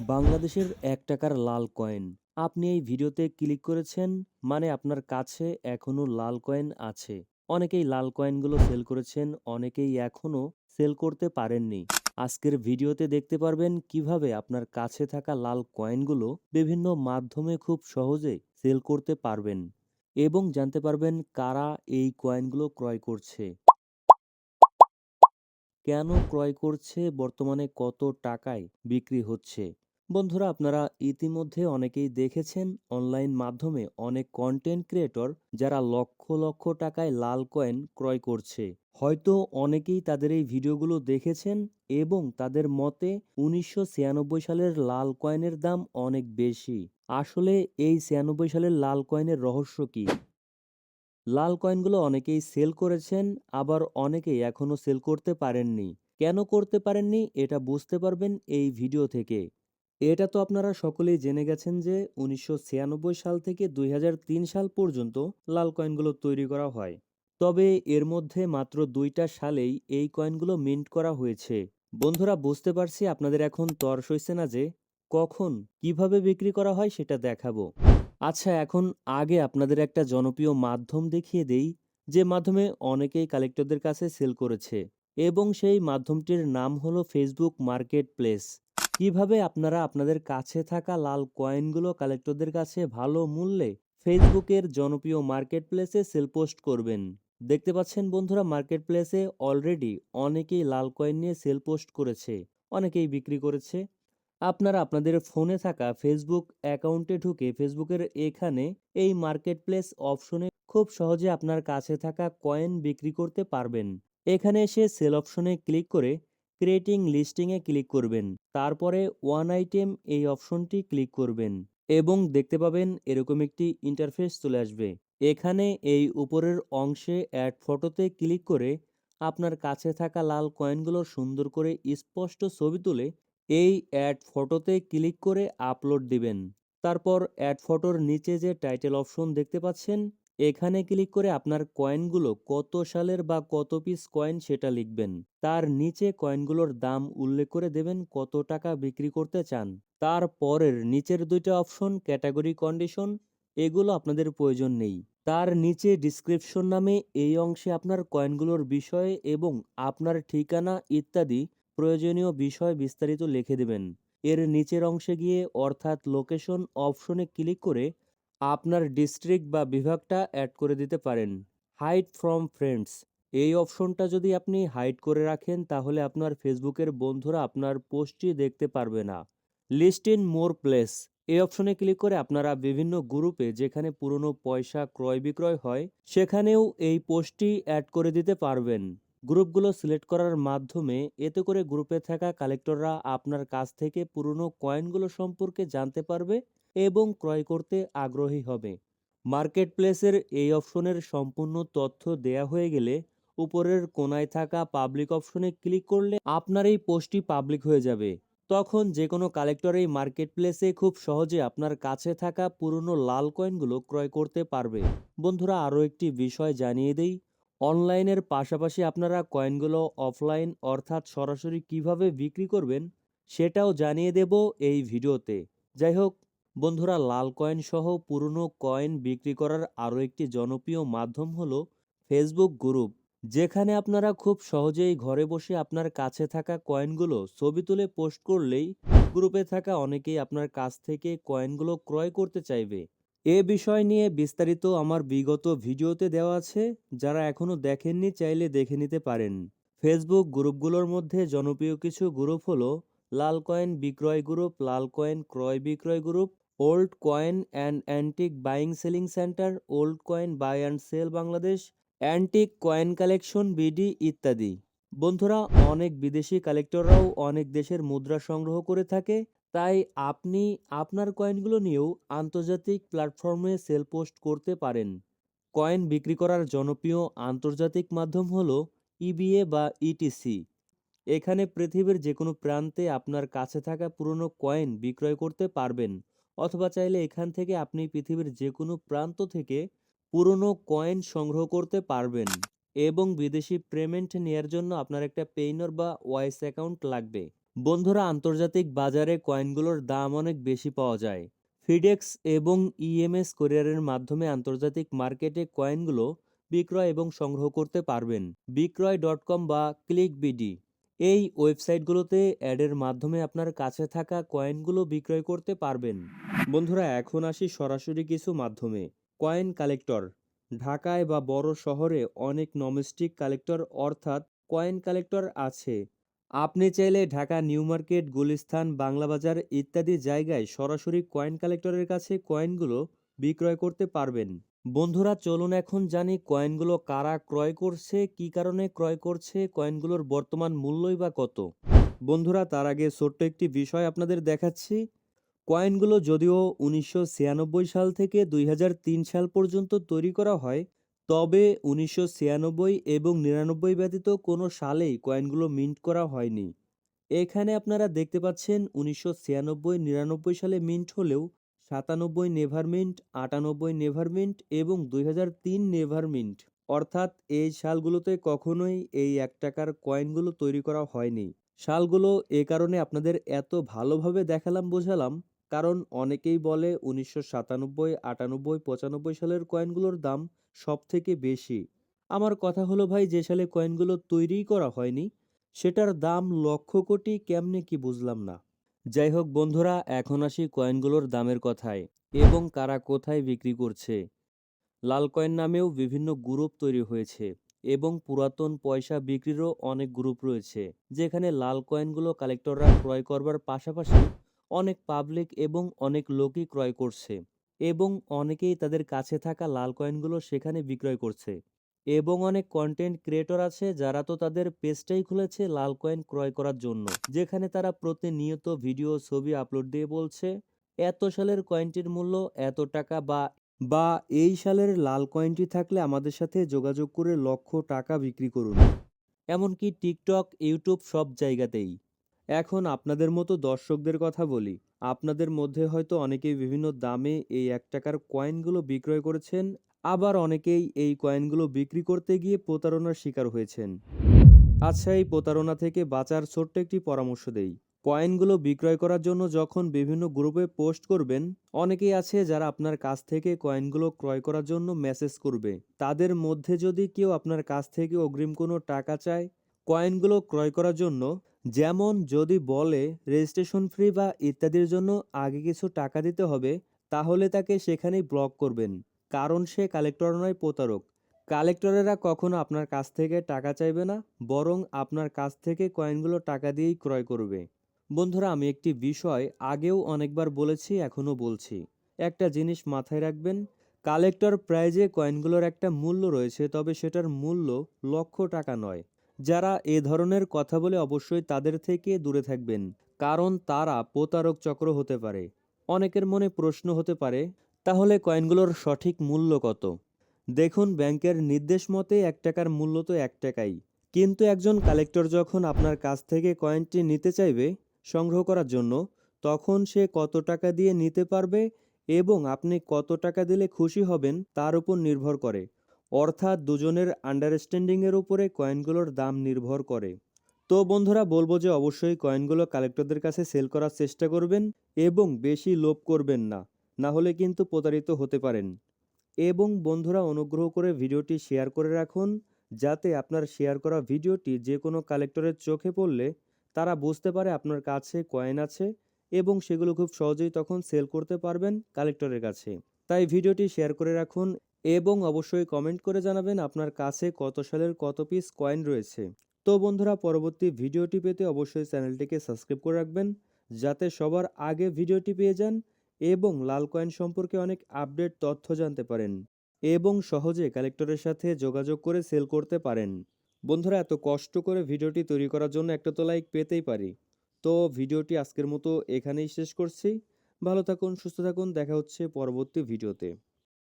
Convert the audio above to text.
বাংলাদেশের এক টাকার লাল কয়েন। আপনি এই ভিডিওতে ক্লিক করেছেন মানে আপনার কাছে এখনও লাল কয়েন আছে। অনেকেই লাল কয়েনগুলো সেল করেছেন, অনেকেই এখনও সেল করতে পারেননি। আজকের ভিডিওতে দেখতে পারবেন কীভাবে আপনার কাছে থাকা লাল কয়েনগুলো বিভিন্ন মাধ্যমে খুব সহজে সেল করতে পারবেন এবং জানতে পারবেন কারা এই কয়েনগুলো ক্রয় করছে। কেন ক্রয় করছে, বর্তমানে কত টাকায় বিক্রি হচ্ছে? বন্ধুরা, আপনারা ইতিমধ্যে অনেকেই দেখেছেন অনলাইন মাধ্যমে অনেক কন্টেন্ট ক্রিয়েটর যারা লক্ষ লক্ষ টাকায় লাল কয়েন ক্রয় করছে। হয়তো অনেকেই তাদের এই ভিডিওগুলো দেখেছেন এবং তাদের মতে উনিশশো ছিয়ানব্বই সালের লাল কয়েনের দাম অনেক বেশি। আসলে এই ছিয়ানব্বই সালের লাল কয়েনের রহস্য কি? লাল কয়েনগুলো অনেকেই সেল করেছেন, আবার অনেকেই এখনও সেল করতে পারেননি। কেন করতে পারেননি, এটা বুঝতে পারবেন এই ভিডিও থেকে। এটা তো আপনারা সকলেই জেনে গেছেন যে উনিশশো ছিয়ানব্বই সাল থেকে দুই হাজার তিন সাল পর্যন্ত লাল কয়েনগুলো তৈরি করা হয়। তবে এর মধ্যে মাত্র দুইটা সালেই এই কয়েনগুলো মিন্ট করা হয়েছে। বন্ধুরা, বুঝতে পারছি আপনাদের এখন তর সইছে না যে কখন কীভাবে বিক্রি করা হয় সেটা দেখাবো। আচ্ছা এখন আগে আপনাদের একটা জনপ্রিয় মাধ্যম দেখিয়ে দেই, যে মাধ্যমে অনেকেই কালেক্টরদের কাছে সেল করেছে। এবং সেই মাধ্যমটির নাম হলো ফেসবুক মার্কেট প্লেস কীভাবে আপনারা আপনাদের কাছে থাকা লাল কয়েনগুলো কালেক্টরদের কাছে ভালো মূল্যে ফেসবুকের জনপ্রিয় মার্কেট প্লেসে সেল পোস্ট করবেন? দেখতে পাচ্ছেন বন্ধুরা মার্কেট প্লেসে অলরেডি অনেকেই লাল কয়েন নিয়ে সেল পোস্ট করেছে, অনেকেই বিক্রি করেছে। আপনারা আপনাদের ফোনে থাকা ফেসবুক অ্যাকাউন্টে ঢুকে ফেসবুকের এখানে এই মার্কেট প্লেস অপশনে খুব সহজে আপনার কাছে থাকা কয়েন বিক্রি করতে পারবেন। এখানে এসে সেল অপশনে ক্লিক করে ক্রিয়েটিং লিস্টিংয়ে ক্লিক করবেন। তারপরে ওয়ান আইটেম এই অপশনটি ক্লিক করবেন এবং দেখতে পাবেন এরকম একটি ইন্টারফেস চলে আসবে। এখানে এই উপরের অংশে অ্যাড ফটোতে ক্লিক করে আপনার কাছে থাকা লাল কয়েনগুলো সুন্দর করে স্পষ্ট ছবি তুলে এই অ্যাড ফটোতে ক্লিক করে আপলোড দিবেন। তারপর অ্যাড ফটোর নিচে যে টাইটেল অপশন দেখতে পাচ্ছেন এখানে ক্লিক করে আপনার কয়েনগুলো কত সালের বা কত পিস কয়েন সেটা লিখবেন। তার নিচে কয়েনগুলোর দাম উল্লেখ করে দেবেন কত টাকা বিক্রি করতে চান। তারপরের নিচের দুইটা অপশন ক্যাটাগরি কন্ডিশন, এগুলো আপনাদের প্রয়োজন নেই। তার নিচে ডিসক্রিপশন নামে এই অংশে আপনার কয়েনগুলোর বিষয়ে এবং আপনার ঠিকানা ইত্যাদি প্রয়োজনীয় বিষয় বিস্তারিত লিখে দেবেন। এর নিচের অংশে গিয়ে অর্থাৎ লোকেশন অপশনে ক্লিক করে আপনার ডিস্ট্রিক্ট বা বিভাগটা অ্যাড করে দিতে পারেন। হাইড ফ্রম ফ্রেন্ডস এই অপশনটা যদি আপনি হাইড করে রাখেন, তাহলে আপনার ফেসবুকের বন্ধুরা আপনার পোস্টটি দেখতে পারবে না। লিস্ট ইন মোর প্লেস এই অপশনে ক্লিক করে আপনারা বিভিন্ন গ্রুপে যেখানে পুরনো পয়সা ক্রয় বিক্রয় হয়, সেখানেও এই পোস্টটি অ্যাড করে দিতে পারবেন। গ্রুপগুলো সিলেক্ট করার মাধ্যমে এতে করে গ্রুপে থাকা কালেক্টররা আপনার কাছ থেকে পুরনো কয়েনগুলো সম্পর্কে জানতে পারবে এবং ক্রয় করতে আগ্রহী হবে। মার্কেট প্লেসের এই অপশনের সম্পূর্ণ তথ্য দেয়া হয়ে গেলে উপরের কোনায় থাকা পাবলিক অপশনে ক্লিক করলে আপনার এই পোস্টটি পাবলিক হয়ে যাবে। তখন যে কোনো কালেক্টর এই মার্কেট প্লেসে খুব সহজে আপনার কাছে থাকা পুরনো লাল কয়েনগুলো ক্রয় করতে পারবে। বন্ধুরা, আরও একটি বিষয় জানিয়ে দেই। অনলাইনের পাশাপাশি আপনারা কয়েনগুলো অফলাইন অর্থাৎ সরাসরি কীভাবে বিক্রি করবেন সেটাও জানিয়ে দেব এই ভিডিওতে। যাই হোক, বন্ধুরা, লাল কয়েন সহ পুরনো কয়েন বিক্রি করার আরও একটি জনপ্রিয় মাধ্যম হলো ফেসবুক গ্রুপ যেখানে আপনারা খুব সহজেই ঘরে বসে আপনার কাছে থাকা কয়েনগুলো ছবি তুলে পোস্ট করলেই গ্রুপে থাকা অনেকেই আপনার কাছ থেকে কয়েনগুলো ক্রয় করতে চাইবে। এ বিষয় নিয়ে বিস্তারিত আমার বিগত ভিডিওতে দেওয়া আছে, যারা এখনও দেখেননি চাইলে দেখে নিতে পারেন। ফেসবুক গ্রুপগুলোর মধ্যে জনপ্রিয় কিছু গ্রুপ হলো লাল কয়েন বিক্রয় গ্রুপ লাল কয়েন ক্রয় বিক্রয় group, old coin and antique buying selling center, old coin buy and sell Bangladesh, antique coin collection BD ইত্যাদি। বন্ধুরা, অনেক বিদেশি কালেক্টররাও অনেক দেশের মুদ্রা সংগ্রহ করে থাকে তাই আপনি আপনার কয়েনগুলো নিয়েও আন্তর্জাতিক প্ল্যাটফর্মে সেল পোস্ট করতে পারেন। কয়েন বিক্রি করার জনপ্রিয় আন্তর্জাতিক মাধ্যম হলো ইবিএ বা ইটিসি। এখানে পৃথিবীর যে কোনো প্রান্তে আপনার কাছে থাকা পুরনো কয়েন বিক্রয় করতে পারবেন, অথবা চাইলে এখান থেকে আপনি পৃথিবীর যে কোনো প্রান্ত থেকে পুরনো কয়েন সংগ্রহ করতে পারবেন এবং বিদেশি পেমেন্ট নেওয়ার জন্য আপনার একটা পেইনর বা ওয়াইস অ্যাকাউন্ট লাগবে। বন্ধুরা, আন্তর্জাতিক বাজারে কয়েনগুলোর দাম অনেক বেশি পাওয়া যায়। ফিডেক্স এবং ইএমএস কোরিয়ারের মাধ্যমে আন্তর্জাতিক মার্কেটে কয়েনগুলো বিক্রয় এবং সংগ্রহ করতে পারবেন। বিক্রয় ডট কম বা ক্লিক বিডি এই ওয়েবসাইটগুলোতে অ্যাডের মাধ্যমে আপনার কাছে থাকা কয়েনগুলো বিক্রয় করতে পারবেন। বন্ধুরা, এখন আসি সরাসরি কিছু মাধ্যমে। Coin collector. ঢাকায় বা বড় শহরে অনেক নমস্টিক কালেক্টর অর্থাৎ কয়েন কালেক্টর আছে। আপনি চাইলে ঢাকা, নিউ মার্কেট, গুলিস্তান, বাংলা বাজার ইত্যাদি জায়গায় সরাসরি কয়েন কালেক্টরের কাছে কয়েনগুলো বিক্রয় করতে পারবেন। বন্ধুরা, চলুন এখন জানি কয়েনগুলো কারা ক্রয় করছে, কি কারণে ক্রয় করছে, কয়েনগুলোর বর্তমান মূল্যই বা কত? বন্ধুরা, তার আগে ছোট্ট একটি বিষয় আপনাদের দেখাচ্ছি। কয়েনগুলো যদিও উনিশশো ছিয়ানব্বই সাল থেকে দুই হাজার তিন সাল পর্যন্ত তৈরি করা হয় তবে উনিশশো ছিয়ানব্বই এবং নিরানব্বই ব্যতীত কোনো সালেই কয়েনগুলো মিন্ট করা হয়নি। এখানে আপনারা দেখতে পাচ্ছেন উনিশশো ছিয়ানব্বই নিরানব্বই সালে মিন্ট হলেও সাতানব্বই নেভার মিন্ট, আটানব্বই নেভার মিন্ট এবং দুই হাজার তিন নেভার মিন্ট। অর্থাৎ এই সালগুলোতে কখনোই এই এক টাকার কয়েনগুলো তৈরি করা হয়নি। সালগুলো এ কারণে আপনাদের এত ভালোভাবে দেখালাম, বোঝালাম কারণ অনেকেই বলে উনিশশো সাতানব্বই, আটানব্বই, পঁচানব্বই সালের কয়েনগুলোর দাম সব থেকে বেশি। আমার কথা হলো ভাই, যে সালে কয়েনগুলো তৈরিই করা হয়নি, সেটার দাম লক্ষ কোটি কেমনে কি বুঝলাম না। যাই হোক বন্ধুরা, এখন আসি কয়েনগুলোর দামের কথায় এবং কারা কোথায় বিক্রি করছে। লাল কয়েন নামেও বিভিন্ন গ্রুপ তৈরি হয়েছে এবং পুরাতন পয়সা বিক্রিরও অনেক গ্রুপ রয়েছে, যেখানে লাল কয়েনগুলো কালেক্টররা ক্রয় করবার পাশাপাশি অনেক পাবলিক এবং অনেক লোকই ক্রয় করছে এবং অনেকেই তাদের কাছে থাকা লাল কয়েনগুলো সেখানে বিক্রয় করছে এবং অনেক কন্টেন্ট ক্রিয়েটর আছে যারা তো তাদের পেজটাই খুলেছে লাল কয়েন ক্রয় করার জন্য। যেখানে তারা প্রতিনিয়ত ভিডিও ছবি আপলোড দিয়ে বলছে, এত সালের কয়েনটির মূল্য এত টাকা বা বা এই সালের লাল কয়েনটি থাকলে আমাদের সাথে যোগাযোগ করে লক্ষ টাকা বিক্রি করুন। এমনকি টিকটক ইউটিউব সব জায়গাতেই। এখন আপনাদের মতো দর্শকদের কথা বলি। আপনাদের মধ্যে হয়তো অনেকেই বিভিন্ন দামে এই এক টাকার কয়েনগুলো বিক্রয় করেছেন, আবার অনেকেই এই কয়েনগুলো বিক্রি করতে গিয়ে প্রতারণার শিকার হয়েছেন। আচ্ছা এই প্রতারণা থেকে বাঁচার ছোট্ট একটি পরামর্শ দেই। কয়েনগুলো বিক্রয় করার জন্য যখন বিভিন্ন গ্রুপে পোস্ট করবেন, অনেকেই আছে যারা আপনার কাছ থেকে কয়েনগুলো ক্রয় করার জন্য মেসেজ করবে। তাদের মধ্যে যদি কেউ আপনার কাছ থেকে অগ্রিম কোনো টাকা চায় কয়েনগুলো ক্রয় করার জন্য, যেমন যদি বলে রেজিস্ট্রেশন ফ্রি বা ইত্যাদির জন্য আগে কিছু টাকা দিতে হবে, তাহলে তাকে সেখানেই ব্লক করবেন, কারণ সে কালেক্টর নয়, প্রতারক। কালেক্টরেরা কখনো আপনার কাছ থেকে টাকা চাইবে না, বরং আপনার কাছ থেকে কয়েনগুলো টাকা দিয়েই ক্রয় করবে। বন্ধুরা, আমি একটি বিষয় আগেও অনেকবার বলেছি, এখনও বলছি। একটা জিনিস মাথায় রাখবেন কালেক্টর প্রাইজে কয়েনগুলোর একটা মূল্য রয়েছে, তবে সেটার মূল্য লক্ষ টাকা নয়। যারা এ ধরনের কথা বলে অবশ্যই তাদের থেকে দূরে থাকবেন, কারণ তারা প্রতারক চক্র হতে পারে। অনেকের মনে প্রশ্ন হতে পারে, তাহলে কয়েনগুলোর সঠিক মূল্য কত? দেখুন, ব্যাংকের নির্দেশ মতে এক টাকার মূল্য তো এক টাকাই। কিন্তু একজন কালেক্টর যখন আপনার কাছ থেকে কয়েনটি নিতে চাইবে সংগ্রহ করার জন্য, তখন সে কত টাকা দিয়ে নিতে পারবে এবং আপনি কত টাকা দিলে খুশি হবেন তার উপর নির্ভর করে। অর্থাৎ দুজনের আন্ডারস্ট্যান্ডিংয়ের উপরে কয়েনগুলোর দাম নির্ভর করে। তো বন্ধুরা, বলব যে অবশ্যই কয়েনগুলো কালেক্টরদের কাছে সেল করার চেষ্টা করবেন এবং বেশি লোভ করবেন না না হলে কিন্তু প্রতারিত হতে পারেন। এবং বন্ধুরা, অনুগ্রহ করে ভিডিওটি শেয়ার করে রাখুন, যাতে আপনার শেয়ার করা ভিডিওটি যে কোনো কালেক্টরের চোখে পড়লে তারা বুঝতে পারে আপনার কাছে কয়েন আছে এবং সেগুলো খুব সহজেই তখন সেল করতে পারবেন কালেক্টরের কাছে। তাই ভিডিওটি শেয়ার করে রাখুন এবং অবশ্যই কমেন্ট করে জানাবেন আপনার কাছে কত সালের কত পিস কয়েন রয়েছে। তো বন্ধুরা, পরবর্তী ভিডিওটি পেতে অবশ্যই চ্যানেলটিকে সাবস্ক্রাইব করে রাখবেন, যাতে সবার আগে ভিডিওটি পেয়ে যান এবং লাল কয়েন সম্পর্কে অনেক আপডেট তথ্য জানতে পারেন এবং সহজে কালেক্টরের সাথে যোগাযোগ করে সেল করতে পারেন। বন্ধুরা, এত কষ্ট করে ভিডিওটি তৈরি করার জন্য একটা তো লাইক পেতেই পারি। তো ভিডিওটি আজকের মতো এখানেই শেষ করছি। ভালো থাকুন, সুস্থ থাকুন, দেখা হচ্ছে পরবর্তী ভিডিওতে